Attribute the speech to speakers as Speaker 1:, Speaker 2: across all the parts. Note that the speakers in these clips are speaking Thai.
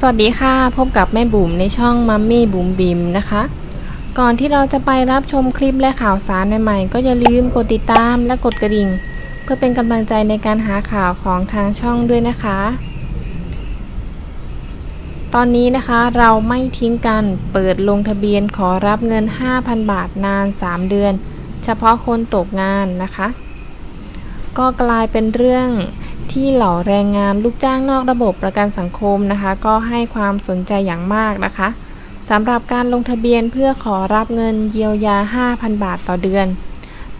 Speaker 1: สวัสดีค่ะ พบกับแม่บุ๋มในช่องมัมมี่บุ๋มบิมนะคะ ก่อนที่เราจะไปรับชมคลิปและข่าวสารใหม่ๆ ก็อย่าลืมกดติดตามและกดกระดิ่ง เพื่อเป็นกำลังใจในการหาข่าวของทางช่องด้วยนะคะ ตอนนี้นะคะเราไม่ทิ้งกันเปิดลงทะเบียนขอรับเงิน 5,000 บาทนาน 3 เดือน เฉพาะคนตกงานนะคะ ก็กลายเป็นเรื่อง ที่เหล่าแรงงานลูกจ้างนอกระบบประกันสังคมนะคะ ก็ให้ความสนใจอย่างมากนะคะสำหรับการลงทะเบียนเพื่อขอรับเงินเยียวยา 5,000 บาทต่อเดือน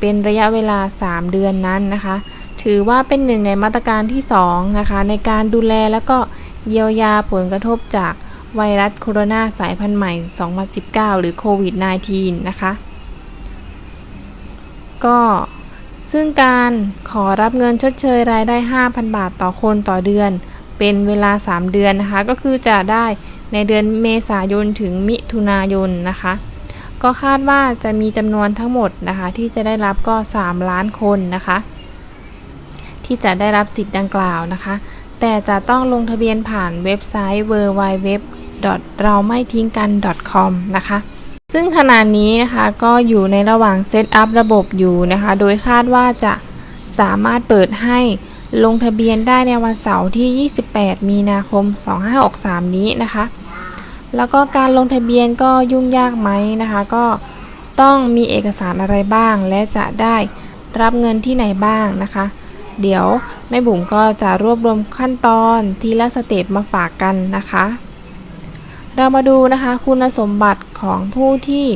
Speaker 1: เป็นระยะเวลา 3 เดือนนั้นนะคะ ถือว่าเป็นหนึ่งในมาตรการที่2นะคะในการดูแลแล้วก็เยียวยาผลกระทบจากไวรัสโคโรนาสายพันธุ์ใหม่ 2019 หรือโควิด -19 นะคะ ก็ ซึ่งการขอรับเงินชดเชยรายได้ 5,000 บาทต่อคนต่อเดือน เป็นเวลา 3 เดือนนะคะ ก็คือจะได้ในเดือนเมษายนถึงมิถุนายนนะคะ ก็คาดว่าจะมีจำนวนทั้งหมดนะคะ ที่จะได้รับก็ 3 ล้านคนนะคะ ที่จะได้รับสิทธิ์ดังกล่าวนะคะ แต่จะต้องลงทะเบียนผ่านเว็บไซต์ w w w เราไม่ทิ้งกัน .com นะคะ ซึ่งขณะนี้นะคะก็อยู่ในระหว่างเซตอัพระบบอยู่นะคะ โดยคาดว่าจะสามารถเปิดให้ลงทะเบียนได้ในวันเสาร์ที่ 28 มีนาคม 2563 นี้นะคะ แล้วก็การลงทะเบียนก็ยุ่งยากไหมนะคะ ก็ต้องมีเอกสารอะไรบ้าง และจะได้รับเงินที่ไหนบ้างนะคะ เดี๋ยวแม่บุ๋มก็จะรวบรวมขั้นตอนทีละสเต็ปมาฝากกันนะคะ เรามาดูนะคะคุณสมบัติของผู้ที่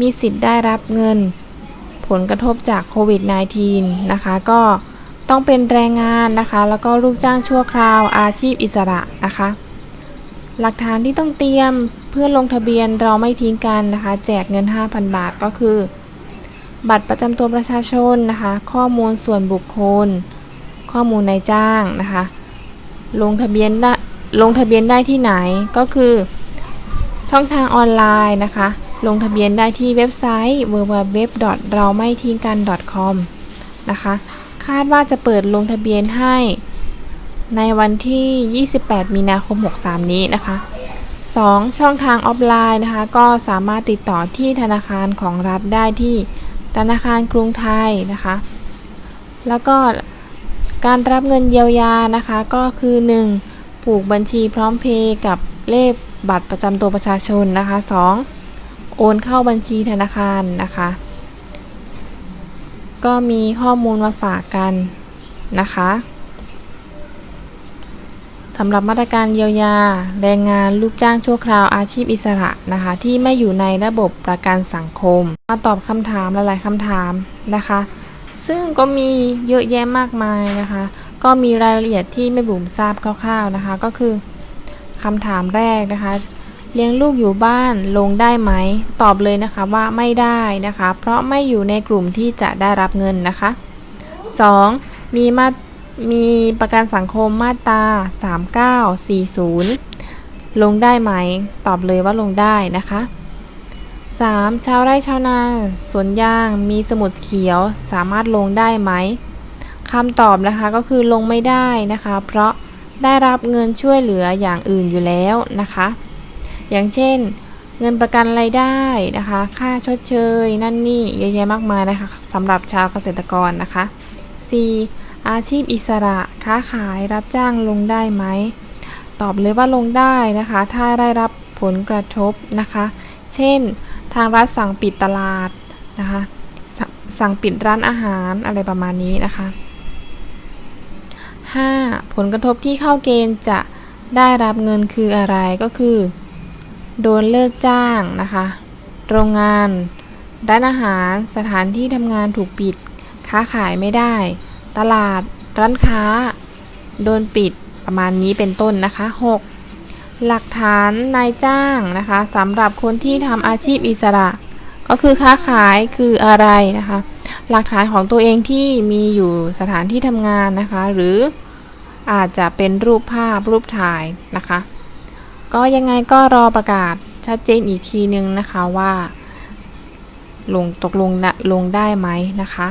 Speaker 1: มีสิทธิ์ได้รับเงิน ผลกระทบจากโควิด -19 นะคะ ก็ต้องเป็นแรงงานนะคะ แล้วก็ลูกจ้างชั่วคราวอาชีพอิสระนะคะ หลักฐานที่ต้องเตรียมเพื่อลงทะเบียนเราไม่ทิ้งกันนะคะ แจกเงิน 5,000 บาทก็คือ บัตรประจำตัวประชาชนนะคะ ข้อมูลส่วนบุคคล ข้อมูลนายจ้างนะคะ ลงทะเบียนได้ลงทะเบียนได้ที่ไหนก็คือ ช่องทางออนไลน์นะคะ ลงทะเบียนได้ที่เว็บไซต์ www เราไม่ทิ้งกัน .com นะคะ คาดว่าจะเปิดลงทะเบียนให้ในวันที่ 28 มีนาคม 63 นี้นะคะ 2. ช่องทางออฟไลน์นะคะ ก็สามารถติดต่อที่ธนาคารของรัฐได้ที่ธนาคารกรุงไทยนะคะ แล้วก็การรับเงินเยียวยานะคะก็คือ 1. ผูกบัญชีพร้อมเพย์กับเลข บัตรประจำตัวประชาชนนะคะ 2. โอนเข้าบัญชีธนาคารนะคะ ก็มีข้อมูลมาฝากกันนะคะสำหรับมาตรการเยียวยา แรงงานลูกจ้างชั่วคราวอาชีพอิสระนะคะ ที่ไม่อยู่ในระบบประกันสังคม มาตอบคำถามหลายๆคำถามนะคะ ซึ่งก็มีเยอะแยะมากมายนะคะ ก็มีรายละเอียดที่แม่บุ๋มทราบคร่าวๆนะคะ ก็คือ คำถามแรกนะคะ เลี้ยงลูกอยู่บ้านลงได้ไหม ตอบเลยนะคะว่าไม่ได้นะคะ เพราะไม่อยู่ในกลุ่มที่จะได้รับเงินนะคะ 2. มีมามีประกันสังคมมาตรา 3940 ลงได้ไหม ตอบเลยว่าลงได้นะคะ 3. ชาวไร่ชาวนาสวนยางมีสมุดเขียวสามารถลงได้ไหมคำตอบนะคะก็คือลงไม่ได้นะคะ เพราะ ได้รับเงินช่วยเหลืออย่างอื่นอยู่แล้วนะคะ อย่างเช่น เงินประกันรายได้นะคะ ค่าชดเชย นั่นนี่เยอะแยะมากมายนะคะสำหรับชาวเกษตรกรนะคะ 4. อาชีพอิสระค้าขายรับจ้างลงได้ไหม ตอบเลยว่าลงได้นะคะ ถ้าได้รับผลกระทบนะคะ เช่น ทางรัฐสั่งปิดตลาดนะคะสสั่งปิดร้านอาหารอะไรประมาณนี้นะคะ 5. ผลกระทบที่เข้าเกณฑ์จะได้รับเงินคืออะไรก็คือ โดนเลิกจ้างนะคะ โรงงานร้านอาหารสถานที่ทำงานถูกปิด ค้าขายไม่ได้ ตลาด ร้านค้า โดนปิดประมาณนี้เป็นต้นนะคะ 6. หลักฐานนายจ้างนะคะสำหรับคนที่ทำอาชีพอิสระ ก็คือค้าขายคืออะไรนะคะ หลักฐานของตัวเองที่มีอยู่สถานที่ทำงานนะคะ หรืออาจจะเป็นรูปภาพรูปถ่ายนะคะ ก็ยังไงก็รอประกาศชัดเจนอีกทีนึงนะคะว่าลงตกลงนะลงได้ไหมนะคะ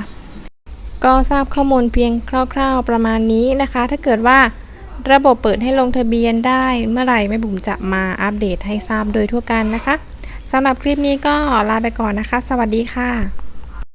Speaker 1: ก็ทราบข้อมูลเพียงคร่าว ๆประมาณนี้นะคะ ถ้าเกิดว่าระบบเปิดให้ลงทะเบียนได้เมื่อไหร่แม่บุ๋มจะมาอัปเดตให้ทราบโดยทั่วกันนะคะสำหรับคลิปนี้ก็ลาไปก่อนนะคะ สวัสดีค่ะ